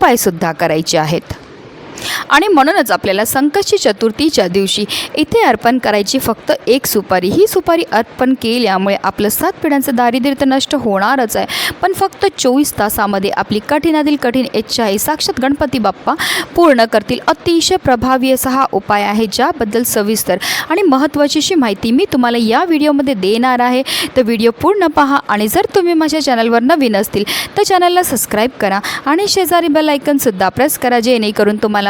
उपायसुद्धा करायचे आहेत. आणि म्हणूनच आपल्याला संकष्टी चतुर्थीच्या दिवशी इथे अर्पण करायची फक्त एक सुपारी. ही सुपारी अर्पण केल्यामुळे आपलं सात पिढ्यांचं दारिद्र्य तर नष्ट होणारच आहे. पण फक्त चोवीस तासामध्ये आपली कठीणातील कठीण इच्छा आहे साक्षात गणपती बाप्पा पूर्ण करतील. अतिशय प्रभावी असा हा उपाय आहे ज्याबद्दल सविस्तर आणि महत्त्वाचीशी माहिती मी तुम्हाला या व्हिडिओमध्ये देणार आहे. तर व्हिडिओ पूर्ण पहा आणि जर तुम्ही माझ्या चॅनलवर नवीन असतील तर चॅनलला सबस्क्राईब करा आणि शेजारी बेल आयकनसुद्धा प्रेस करा जेणेकरून तुम्हाला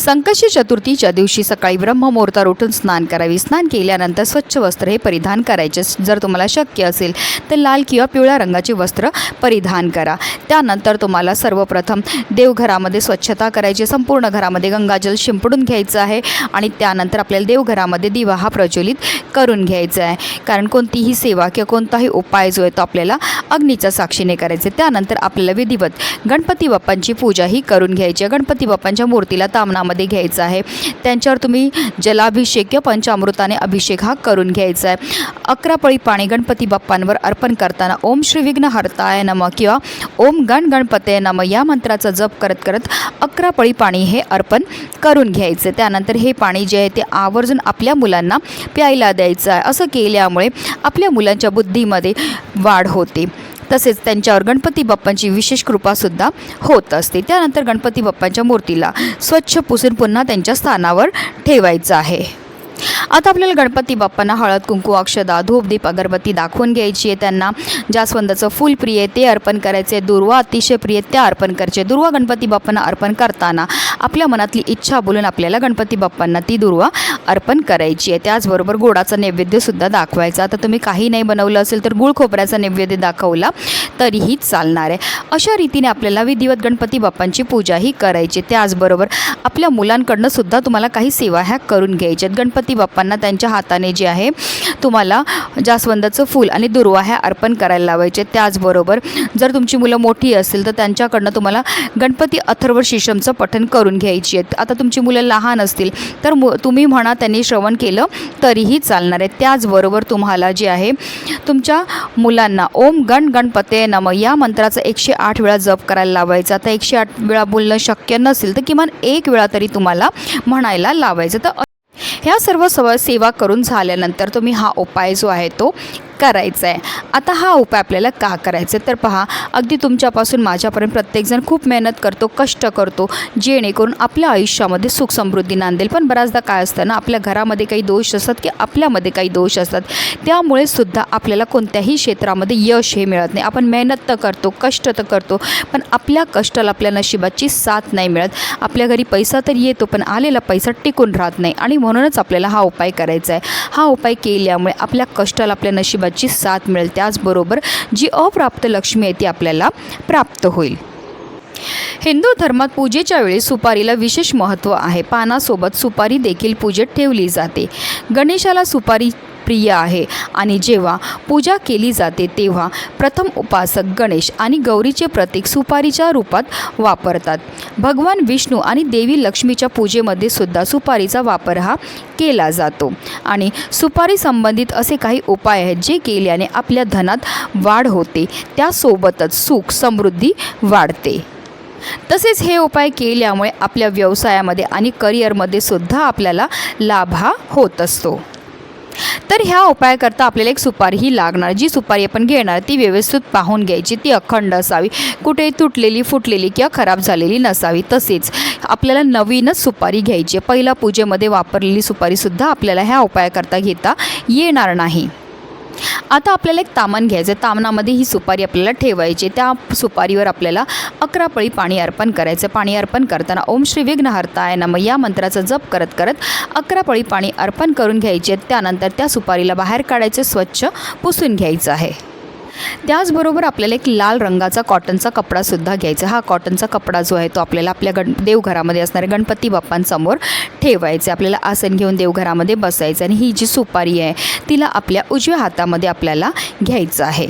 संकष्टी चतुर्थीच्या दिवशी सकाळी ब्रह्ममुहूर्तावर उठून स्नान करावे. स्नान केल्यानंतर स्वच्छ वस्त्र हे परिधान करायचे. जर तुम्हाला शक्य असेल तर लाल किंवा पिवळ्या रंगाचे वस्त्र परिधान करा. त्यानंतर तुम्हाला सर्वप्रथम देवघरामध्ये स्वच्छता करायची. संपूर्ण घरामध्ये गंगाजल शिंपडून घ्यायचं आहे आणि त्यानंतर आपल्याला देवघरामध्ये दिवा हा प्रज्वलित करून घ्यायचा आहे. कारण कोणतीही सेवा किंवा कोणताही उपाय जो आहे तो आपल्याला अग्नीच्या साक्षीने करायचा आहे. त्यानंतर आपल्याला विधिवत गणपती बाप्पांची पूजाही करून घ्यायची आहे. गणपती बाप्पांच्या मूर्तीला तामणामध्ये घ्यायचं आहे. त्यांच्यावर तुम्ही जलाभिषेक किंवा पंचामृताने अभिषेक हा करून घ्यायचा आहे. अकरा पळी पाणी गणपती बाप्पांवर अर्पण करताना ओम श्री विघ्न हरताय नम किंवा ओम गण गणपते नम या मंत्राचा जप करत करत अकरा पळी पाणी हे अर्पण करून घ्यायचं. त्यानंतर हे पाणी जे आहे ते आवर्जून आपल्या मुलांना प्यायला द्यायचं आहे. असं केल्यामुळे आपल्या मुलांच्या बुद्धीमध्ये वाढ होते. तसेच त्यांच्यावर गणपती बाप्पांची विशेष कृपासुद्धा होत असते. त्यानंतर गणपती बाप्पांच्या मूर्तीला स्वच्छ पुसून पुन्हा त्यांच्या स्थानावर ठेवायचं आहे. आता आपल्याला गणपती बाप्पांना हळद कुंकू अक्षदा धूपदीप अगरबत्ती दाखवून घ्यायची आहे त्यांना. जास्वंदाचं फूल प्रिय आहे ते अर्पण करायचे दुर्वा अतिशय प्रिय ते त्या अर्पण करायचे दुर्वा गणपती बाप्पांना अर्पण करताना आपल्या मनातली इच्छा बोलून आपल्याला गणपती बाप्पांना ती दुर्वा अर्पण करायची आहे. त्याचबरोबर गोडाचा नैवेद्यसुद्धा दाखवायचा. आता तुम्ही काही नाही बनवलं असेल तर गुळ खोबऱ्याचा नैवेद्य दाखवला तरीही चालणार आहे. अशा रीतीने आपल्याला विधिवत गणपती बाप्पांची पूजाही करायची त्याचबरोबर आपल्या मुलांकडनं सुद्धा तुम्हाला काही सेवा ह्या करून घ्यायच्यात गणपती बाप्पा बाप्पांना त्यांच्या हाताने जे आहे तुम्हाला जास्वंदाचं फूल आणि दुर्वा ह्या अर्पण करायला लावायचे. त्याचबरोबर जर तुमची मुलं मोठी असतील तर त्यांच्याकडनं तुम्हाला गणपती अथर्व शिशमचं पठण करून घ्यायची आहेत. आता तुमची मुलं लहान असतील तर मु तुम्ही म्हणा त्यांनी श्रवण केलं तरीही चालणार आहे त्याचबरोबर तुम्हाला जे आहे तुमच्या मुलांना ओम गण गणपते नम या मंत्राचा एकशे आठ वेळा जप करायला लावायचा. आता एकशे आठ वेळा बोलणं शक्य नसेल तर किमान एक वेळा तरी तुम्हाला म्हणायला लावायचं. तर ह्या सर्व सव सेवा करून झाल्यानंतर तुम्ही हा उपाय जो आहे तो करायचा आहे आता हा उपाय आपल्याला का करायचा आहे तर पहा अगदी तुमच्यापासून माझ्यापर्यंत प्रत्येकजण खूप मेहनत करतो कष्ट करतो जेणेकरून आपल्या आयुष्यामध्ये सुख समृद्धी नांदेल. पण बऱ्याचदा काय असतं ना आपल्या घरामध्ये काही दोष असतात की आपल्यामध्ये काही दोष असतात. त्यामुळे सुद्धा आपल्याला कोणत्याही क्षेत्रामध्ये यश हे मिळत नाही. आपण मेहनत तर करतो कष्ट तर करतो पण आपल्या कष्टाला आपल्या नशिबाची साथ नाही मिळत. आपल्या घरी पैसा तर येतो पण आलेला पैसा टिकून राहत नाही. आणि म्हणूनच आपल्याला हा उपाय करायचा आहे. हा उपाय केल्यामुळे आपल्या कष्टाला आपल्या नशिबाची साथ मिळेल. त्याचबरोबर जी अप्राप्त लक्ष्मी आहे ती आपल्याला प्राप्त होईल. हिंदू धर्मात पूजेच्या वेळी सुपारीला विशेष महत्त्व आहे. पानासोबत सुपारी देखील पूजेत ठेवली जाते. गणेशाला सुपारी प्रिय आहे. आणि जेव्हा पूजा केली जाते तेव्हा प्रथम उपासक गणेश आणि गौरीचे प्रतीक सुपारीच्या रूपात वापरतात. भगवान विष्णू आणि देवी लक्ष्मीच्या पूजेमध्ये सुद्धा सुपारीचा वापर हा केला जातो. आणि सुपारी संबंधित असे काही उपाय आहेत जे केल्याने आपल्या धनात वाढ होते. त्यासोबतच सुख समृद्धी वाढते. तसेच हे उपाय केल्यामुळे आपल्या व्यवसायामध्ये आणि करिअरमध्ये सुद्धा आपल्याला लाभ हा होत असतो. तर ह्या उपायाकरता आपल्याला एक सुपारीही लागणार. जी सुपारी आपण घेणार ती व्यवस्थित पाहून घ्यायची. ती अखंड असावी. कुठे तुटलेली फुटलेली किंवा खराब झालेली नसावी तसेच आपल्याला नवीनच सुपारी घ्यायची आहे. पहिल्या पूजेमध्ये वापरलेली सुपारीसुद्धा आपल्याला ह्या उपायाकरता घेता येणार नाही. आता आपल्याला एक तामण घ्यायचं आहे तामणामध्ये ही सुपारी आपल्याला ठेवायची त्या सुपारीवर आपल्याला अकरा पळी पाणी अर्पण करायचं पाणी अर्पण करताना ओम श्री विघ्नहर्ताय नम. या मंत्राचा जप करत करत अकरा पळी पाणी अर्पण करून घ्यायचे त्यानंतर त्या सुपारीला बाहेर काढायचे स्वच्छ पुसून घ्यायचं आहे. त्याचबरोबर आपल्याला एक लाल रंगाचा कॉटनचा कपडासुद्धा घ्यायचा. हा कॉटनचा कपडा जो आहे तो आपल्याला आपल्या गण देवघरामध्ये असणाऱ्या गणपती बाप्पांसमोर ठेवायचे. आपल्याला आसन घेऊन देवघरामध्ये बसायचं आणि ही जी सुपारी आहे तिला आपल्या उजव्या हातामध्ये आपल्याला घ्यायचं आहे.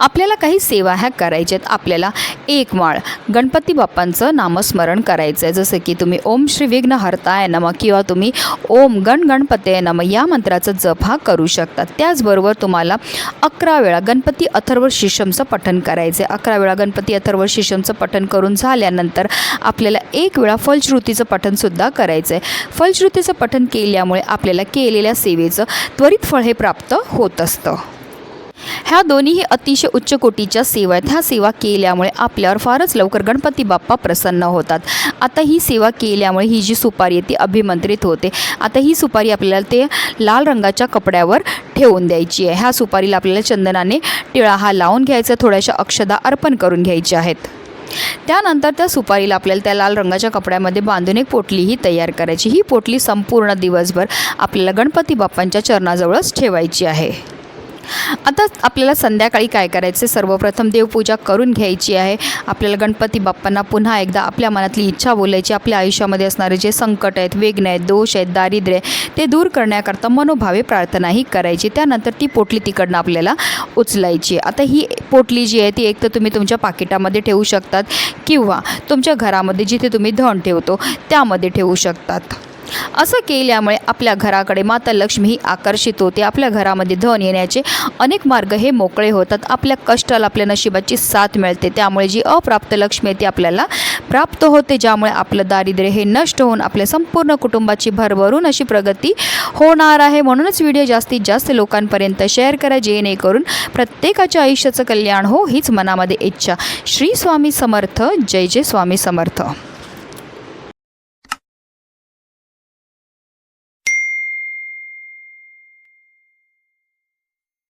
आपल्याला काही सेवा ह्या करायच्यात आपल्याला एक माळ गणपती बाप्पांचं नामस्मरण करायचं आहे जसं की तुम्ही ओम श्री विघ्न हरताय नम किंवा तुम्ही ओम गण गणपते नम या मंत्राचा जप हा करू शकता त्याचबरोबर तुम्हाला अकरा वेळा गणपती अथर्व शिशमचं पठण करायचं आहे अकरा वेळा गणपती अथर्व शिशमचं पठण करून झाल्यानंतर आपल्याला एक वेळा फलश्रुतीचं पठणसुद्धा करायचं आहे फलश्रुतीचं पठण केल्यामुळे आपल्याला केलेल्या सेवेचं त्वरित फळ हे प्राप्त होत असतं. ह्या दोन्हीही अतिशय उच्च कोटीच्या सेवा आहेत. ह्या सेवा केल्यामुळे आपल्यावर फारच लवकर गणपती बाप्पा प्रसन्न होतात. आता ही सेवा केल्यामुळे ही जी सुपारी आहे ती अभिमंत्रित होते. आता ही सुपारी आपल्याला ते लाल रंगाच्या कपड्यावर ठेवून द्यायची आहे. ह्या सुपारीला आपल्याला चंदनाने टिळा हा लावून घ्यायचा थोड्याशा अक्षदा अर्पण करून घ्यायच्या आहेत. त्यानंतर त्या सुपारीला आपल्याला त्या लाल रंगाच्या कपड्यामध्ये बांधून एक पोटलीही तयार करायची. ही पोटली संपूर्ण दिवसभर आपल्याला गणपती बाप्पांच्या चरणाजवळच ठेवायची आहे. आता आपल्याला संध्याकाळी काय करायचं सर्वप्रथम देवपूजा करून घ्यायची आहे. आपल्याला गणपती बाप्पांना पुन्हा एकदा आपल्या मनातली इच्छा बोलायची आपल्या आयुष्यामध्ये असणारे जे संकट आहेत वेगन आहेत दोष आहेत दारिद्र्य आहे, ते दूर करण्याकरता मनोभावे प्रार्थनाही करायची. त्यानंतर ती पोटली तिकडनं आपल्याला उचलायची आता ही पोटली जी आहे ती एक तर तुम्ही तुमच्या पाकिटामध्ये ठेवू शकतात किंवा तुमच्या घरामध्ये जिथे तुम्ही धन ठेवतो त्यामध्ये ठेवू शकतात. असं केल्यामुळे आपल्या घराकडे माता लक्ष्मी ही आकर्षित होते. आपल्या घरामध्ये धन येण्याचे अनेक मार्ग हे मोकळे होतात. आपल्या कष्टाला आपल्या नशिबाची साथ मिळते. त्यामुळे जी अप्राप्त लक्ष्मी आहे ती आपल्याला प्राप्त होते ज्यामुळे आपलं दारिद्र्य हे नष्ट होऊन आपल्या संपूर्ण कुटुंबाची भरभरून अशी प्रगती होणार आहे. म्हणूनच व्हिडिओ जास्तीत जास्त लोकांपर्यंत शेअर करा जेणेकरून प्रत्येकाच्या आयुष्याचं कल्याण हो हीच मनामध्ये इच्छा. श्री स्वामी समर्थ. जय जय स्वामी समर्थ.